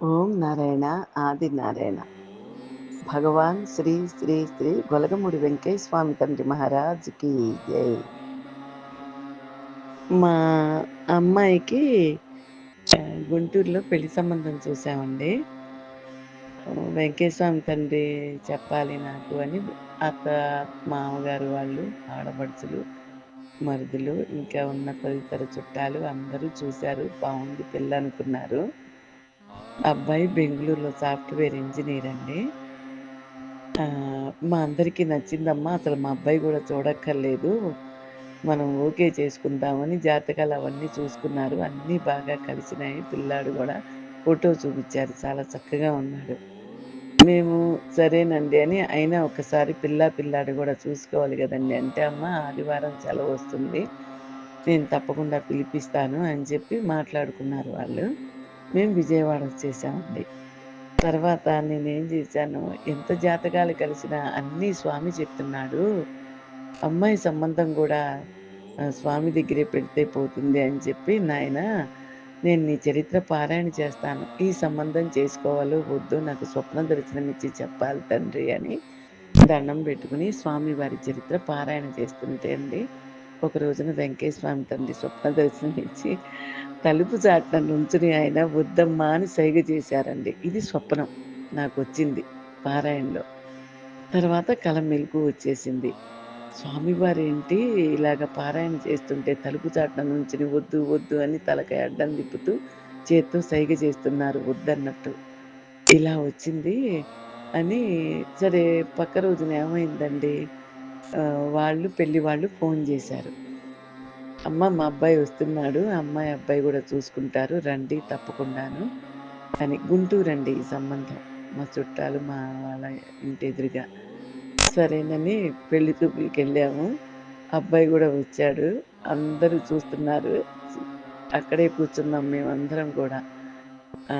ఓం నారాయణ ఆది నారాయణ. భగవాన్ శ్రీ శ్రీ శ్రీ గొలగముడి వెంకయ్య స్వామి తండ్రి మహారాజ్కి జై. మా అమ్మాయికి గుంటూరులో పెళ్ళి సంబంధం చూసామండి వెంకయ్య తండ్రి చెప్పాలి నాకు అని అత్త మామగారు వాళ్ళు ఆడపడుచులు మరుదులు ఇంకా ఉన్న తదితర చుట్టాలు అందరూ చూశారు బాగుంది పిల్ల అనుకున్నారు అబ్బాయి బెంగళూరులో సాఫ్ట్వేర్ ఇంజనీర్ అండి. మా అందరికీ నచ్చిందమ్మా అసలు మా అబ్బాయి కూడా చూడక్కర్లేదు. మనం ఓకే చేసుకుందామని జాతకాలు అవన్నీ చూసుకున్నారు. అన్నీ బాగా కలిసినాయి. పిల్లాడు కూడా ఫోటో చూపించారు. చాలా చక్కగా ఉన్నాడు. మేము సరేనండి అని అయినా ఒకసారి పిల్ల పిల్లాడు కూడా చూసుకోవాలి కదండి అంటే అమ్మ ఆదివారం సెలవు వస్తుంది. నేను తప్పకుండా పిలిపిస్తాను అని చెప్పి మాట్లాడుకున్నారు వాళ్ళు. మేము విజయవాడ వచ్చేసామండి. తర్వాత నేనేం చేశాను ఎంత జాతకాలు కలిసినా అన్నీ స్వామి చెప్తున్నాడు. అమ్మాయి సంబంధం కూడా స్వామి దగ్గరే పెడితే పోతుంది అని చెప్పి నాయన నేను నీ చరిత్ర పారాయణ చేస్తాను. ఈ సంబంధం చేసుకోవాలో వద్దు నాకు స్వప్న దర్శనం ఇచ్చి చెప్పాలి తండ్రి అని దండం పెట్టుకుని స్వామి వారి చరిత్ర పారాయణ చేస్తుంటే అండి ఒక రోజున వెంకయ్య స్వామి తండ్రి స్వప్న దర్శనం ఇచ్చి తలుపు చాటున నుంచుని ఆయన వద్దమ్మా అని సైగ చేశారండి. ఇది స్వప్నం. నాకు వచ్చింది పారాయణలో. తర్వాత కల మెలకు వచ్చేసింది. స్వామివారు ఏంటి ఇలాగ పారాయణ చేస్తుంటే తలుపు చాటున నుంచుని వద్దు వద్దు అని తలకాయ అడ్డం తిప్పుతూ చేత్తో సైగ చేస్తున్నారు వద్దన్నట్టు ఇలా వచ్చింది అని సరే పక్క రోజున ఏమైందండి? వాళ్ళు పెళ్ళి వాళ్ళు ఫోన్ చేశారు. అమ్మ మా అబ్బాయి వస్తున్నాడు. అమ్మాయి అబ్బాయి కూడా చూసుకుంటారు. రండి తప్పకుండాను అని. గుంటూరు అండి ఈ సంబంధం. మా చుట్టాలు మా వాళ్ళ ఇంటి ఎదురుగా. సరేనని పెళ్ళి చూపులకి వెళ్ళాము. అబ్బాయి కూడా వచ్చాడు. అందరూ చూస్తున్నారు. అక్కడే కూర్చున్నాం మేమందరం కూడా. ఆ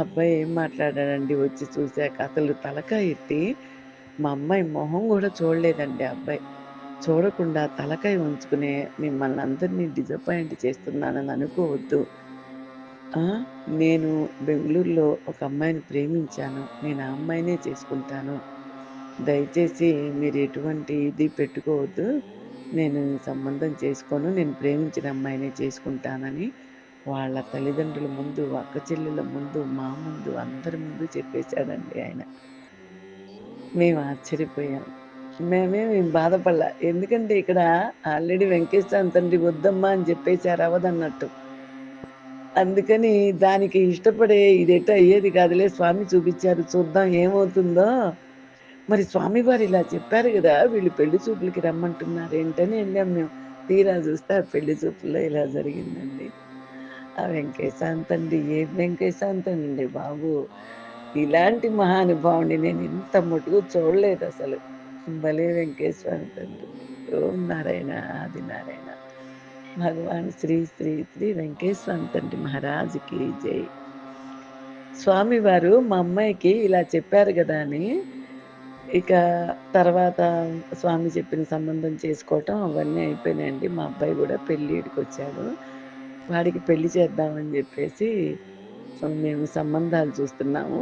అబ్బాయి ఏం మాట్లాడాడండి? వచ్చి చూశాక అసలు తలకాయ ఎత్తి మా అమ్మాయి మొహం కూడా చూడలేదండి అబ్బాయి. చూడకుండా తలకాయ ఉంచుకునే మిమ్మల్ని అందరినీ డిసప్పాయింట్ చేస్తున్నానని అనుకోవద్దు. నేను బెంగళూరులో ఒక అమ్మాయిని ప్రేమించాను. నేను ఆ అమ్మాయినే చేసుకుంటాను. దయచేసి మీరు ఎటువంటి ఇది పెట్టుకోవద్దు. నేను సంబంధం చేసుకోను. నేను ప్రేమించిన అమ్మాయినే చేసుకుంటానని వాళ్ళ తల్లిదండ్రుల ముందు అక్క చెల్లెల ముందు మా ముందు అందరి ముందు చెప్పేశాడండి ఆయన. మేము ఆశ్చర్యపోయాం. మేమే మేము బాధపడలా. ఎందుకంటే ఇక్కడ ఆల్రెడీ వెంకటేశ్వర తండ్రి వద్దమ్మా అని చెప్పేశారు అవదన్నట్టు అందుకని దానికి ఇష్టపడే ఇదేట అయ్యేది కాదులే స్వామి చూపించారు చూద్దాం ఏమవుతుందో. మరి స్వామివారు ఇలా చెప్పారు కదా వీళ్ళు పెళ్ళి చూపులకి రమ్మంటున్నారు ఏంటని వెళ్ళాం మేము. తీరా చూస్తే ఆ పెళ్ళి చూపుల్లో ఇలా జరిగిందండి. ఆ వెంకటేశాంతండి ఏ వెంకటేశాంతండి బాబు? ఇలాంటి మహానుభావుని నేను ఇంత మటుకు చూడలేదు అసలు. భలే వెంకటేశ్వర తండ్రి. ఓం నారాయణ ఆది నారాయణ. భగవాన్ శ్రీ శ్రీ శ్రీ వెంకటేశ్వర తండ్రి మహారాజుకి జై. స్వామివారు మా అమ్మాయికి ఇలా చెప్పారు కదా అని. ఇక తర్వాత స్వామి చెప్పిన సంబంధం చేసుకోవటం అవన్నీ అయిపోయినాయండి. మా అబ్బాయి కూడా పెళ్ళిడికి వచ్చాడు. వాడికి పెళ్ళి చేద్దామని చెప్పేసి మేము సంబంధాలు చూస్తున్నాము.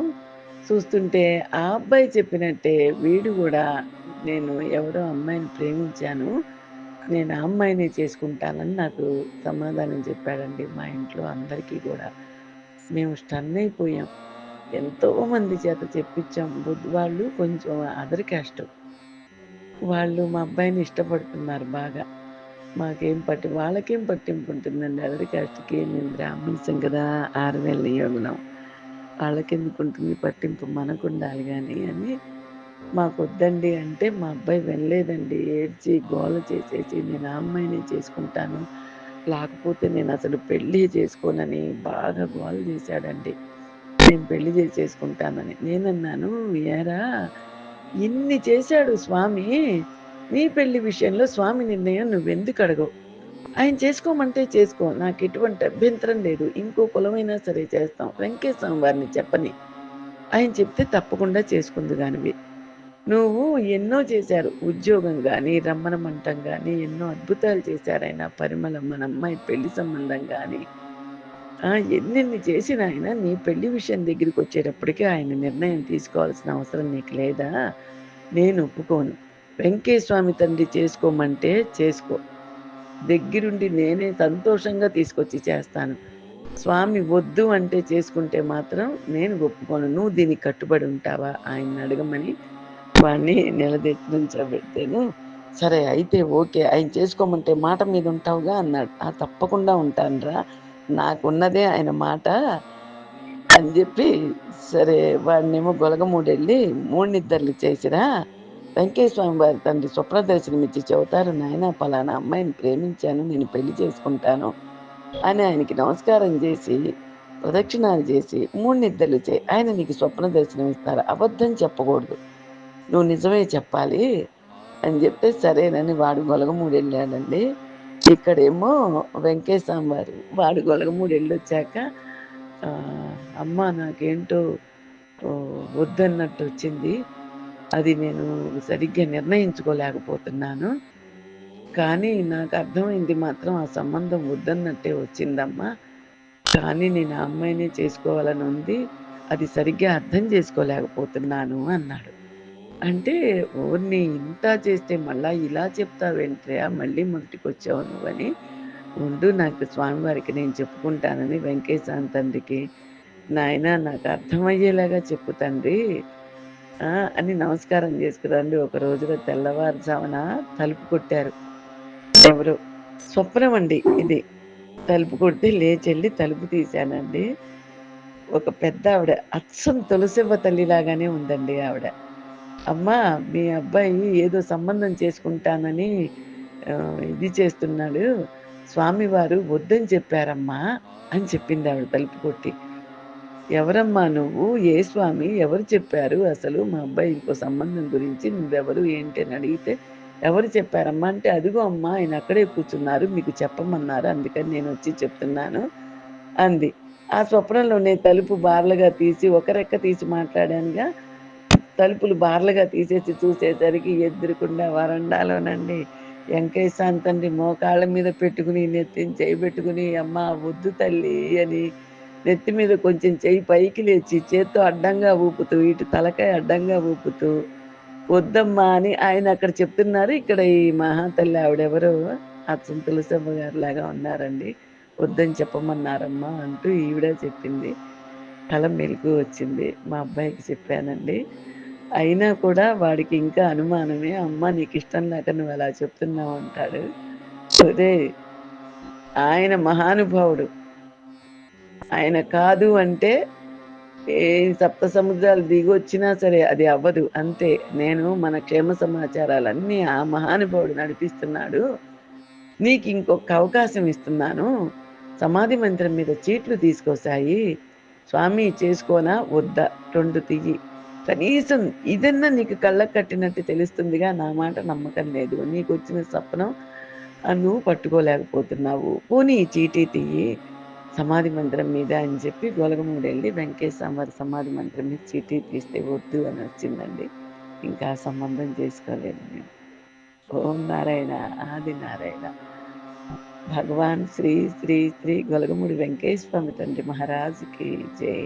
చూస్తుంటే ఆ అబ్బాయి చెప్పినట్టే వీడు కూడా నేను ఎవరో అమ్మాయిని ప్రేమించాను. నేను ఆ అమ్మాయిని చేసుకుంటానని నాకు సమాధానం చెప్పాడండి మా ఇంట్లో అందరికీ కూడా. మేము స్టన్ అయిపోయాం. ఎంతో మంది చేత చెప్పించాం. బుద్ధి వాళ్ళు కొంచెం అదర్ క్యాస్ట్. వాళ్ళు మా అబ్బాయిని ఇష్టపడుతున్నారు బాగా. మాకేం పట్టి వాళ్ళకేం పట్టింపు ఉంటుందండి అదర్ క్యాస్ట్కి మేము బ్రాహ్మణ్సం కదా ఆరు వేల నియోగనం వాళ్ళకెందుకు ఉంటుంది పట్టింపు? మనకు ఉండాలి కానీ అని మాకు వద్దండి అంటే మా అబ్బాయి వెళ్ళలేదండి. ఏడ్చి గోల చేసేసి నేను ఆ అమ్మాయిని చేసుకుంటాను. లేకపోతే నేను అసలు పెళ్ళి చేసుకోనని బాగా గోల చేశాడండి. నేను పెళ్ళి చేసుకుంటానని. నేనన్నాను ఏరా ఇన్ని చేశాడు స్వామి. నీ పెళ్ళి విషయంలో స్వామి నిర్ణయం నువ్వెందుకు అడగవు? ఆయన చేసుకోమంటే చేసుకో నాకు ఎటువంటి అభ్యంతరం లేదు. ఇంకో కులమైనా సరే చేస్తాం. వెంకటేశ్వర వారిని చెప్పని. ఆయన చెప్తే తప్పకుండా చేసుకుంది కానివి నువ్వు ఎన్నో చేశారు. ఉద్యోగం కానీ రమ్మనమంటం కానీ ఎన్నో అద్భుతాలు చేశారైనా పరిమళం మన అమ్మాయి పెళ్ళి సంబంధం కానీ ఆ ఎన్నెన్ని చేసిన ఆయన నీ పెళ్ళి విషయం దగ్గరికి వచ్చేటప్పటికి ఆయన నిర్ణయం తీసుకోవాల్సిన అవసరం నీకు లేదా? నేను ఒప్పుకోను. వెంకటేస్వామి తండ్రి చేసుకోమంటే చేసుకో. దగ్గరుండి నేనే సంతోషంగా తీసుకొచ్చి చేస్తాను. స్వామి వద్దు అంటే చేసుకుంటే మాత్రం నేను ఒప్పుకోను. నువ్వు దీనికి కట్టుబడి ఉంటావా? ఆయన అడగమని వాడిని నిలదెచ్చించబెడితేను సరే అయితే ఓకే. ఆయన చేసుకోమంటే మాట మీద ఉంటావుగా అన్నాడు. ఆ తప్పకుండా ఉంటానురా. నాకున్నదే ఆయన మాట అని చెప్పి సరే వాడినేమో గొలగమూడెళ్ళి మూడు నిద్రలు చేసిరా. వెంకటేశ్వరం వారి తండ్రి స్వప్న దర్శనం ఇచ్చి చెబుతారు నాయన పలానా అమ్మాయిని ప్రేమించాను. నేను పెళ్ళి చేసుకుంటాను. అని ఆయనకి నమస్కారం చేసి ప్రదక్షిణాలు చేసి మూడు నిద్రలు చేయి ఆయన నీకు స్వప్న దర్శనం ఇస్తారు? అబద్ధం చెప్పకూడదు. నువ్వు నిజమే చెప్పాలి. అని చెప్తే సరేనని వాడు గొలగమూడు వెళ్ళాడండి ఇక్కడేమో వెంకటేశ్వర వారు వాడు గొలగమూడు వచ్చాక అమ్మ నాకేంటో వద్దన్నట్టు వచ్చింది. అది నేను సరిగ్గా నిర్ణయించుకోలేకపోతున్నాను. కానీ నాకు అర్థమైంది మాత్రం ఆ సంబంధం వద్దన్నట్టే వచ్చిందమ్మా. కానీ నేను ఆ అమ్మాయినే చేసుకోవాలని ఉంది. అది సరిగ్గా అర్థం చేసుకోలేకపోతున్నాను అన్నాడు. అంటే ఓర్ని ఇంత చేస్తే మళ్ళా ఇలా చెప్తావేంట్రా? మళ్ళీ మొదటికొచ్చావు నువ్వని. ఉండు నాకు స్వామివారికి నేను చెప్పుకుంటానని వెంకటేశ్వర తండ్రికి. నాయన నాకు అర్థమయ్యేలాగా చెప్పు తండ్రి. అని నమస్కారం చేసుకురండి. ఒక రోజుగా తెల్లవారుజామున తలుపు కొట్టారు. ఎవరు? స్వప్నం అండి ఇది. తలుపు కొడితే లేచెళ్ళి తలుపు తీశానండి. ఒక పెద్ద ఆవిడ అచ్చం తులసివ్వ తల్లిలాగానే ఉందండి ఆవిడ. అమ్మా మీ అబ్బాయి ఏదో సంబంధం చేసుకుంటానని ఇది చేస్తున్నాడు. స్వామివారు వద్దని చెప్పారమ్మా అని చెప్పింది ఆవిడ తలుపు కొట్టి. ఎవరమ్మా నువ్వు? ఏ స్వామి? ఎవరు చెప్పారు? అసలు మా అబ్బాయి ఇంకో సంబంధం గురించి నువ్వెవరు? ఏంటి అని అడిగితే ఎవరు చెప్పారమ్మా అంటే అదిగో అమ్మా ఆయన అక్కడే కూర్చున్నారు మీకు చెప్పమన్నారు అందుకని నేను వచ్చి చెప్తున్నాను అంది. ఆ స్వప్నంలోనే తలుపు బార్లుగా తీసి ఒక రెక్క తీసి మాట్లాడానుగా. తలుపులు బార్లుగా తీసేసి చూసేసరికి ఎదురుకుండా వరండాలోనండి వెంకటేశ్వర తండ్రి మోకాళ్ళ మీద పెట్టుకుని నెత్తిని చేయి పెట్టుకుని అమ్మ వద్దు తల్లి అని నెత్తి మీద కొంచెం చెయ్యి పైకి లేచి చేత్తో అడ్డంగా ఊపుతూ ఇటు తలకాయ అడ్డంగా ఊపుతూ వద్దమ్మా అని ఆయన అక్కడ చెప్తున్నారు. ఇక్కడ ఈ మహాతల్లి ఆవిడెవరో? అచ్చం తులసమ్మ గారు లాగా ఉన్నారండి. వద్దని చెప్పమన్నారమ్మా అంటూ ఈవిడ చెప్పింది. కళ మెలకు వచ్చింది. మా అబ్బాయికి చెప్పానండి. అయినా కూడా వాడికి ఇంకా అనుమానమే. అమ్మ నీకు ఇష్టం లేక నువ్వు అలా చెప్తున్నావు అంటాడు. అదే ఆయన మహానుభావుడు. ఆయన కాదు అంటే ఏ సప్త సముద్రాలు దిగొచ్చినా సరే అది అవ్వదు. అంతే. నేను మన క్షేమ సమాచారాలన్నీ ఆ మహానుభావుడు నడిపిస్తున్నాడు. నీకు ఇంకొక అవకాశం ఇస్తున్నాను. సమాధి మంత్రం మీద చీట్లు తీసుకొస్తాయి స్వామి చేసుకోనా? వద్దా? రెండు తియ్యి. కనీసం ఇదన్నా నీకు కళ్ళకు కట్టినట్టు తెలుస్తుందిగా. నా మాట నమ్మకం లేదు. నీకు వచ్చిన స్వప్నం నువ్వు పట్టుకోలేకపోతున్నావు. పోనీ చీటీ తీయి. సమాధి మందిరం మీద అని చెప్పి గొలగమూడు వెళ్ళి వెంకటేశ్వర సమాధి మందిరం మీద చీటీ తీస్తే వద్దు అని వచ్చిందండి. ఇంకా సంబంధం చేసుకోలేదు నేను ఓం నారాయణ ఆది నారాయణ. భగవాన్ శ్రీ శ్రీ శ్రీ గొలగముడి వెంకటేశ్వర తండ్రి మహారాజుకి జై.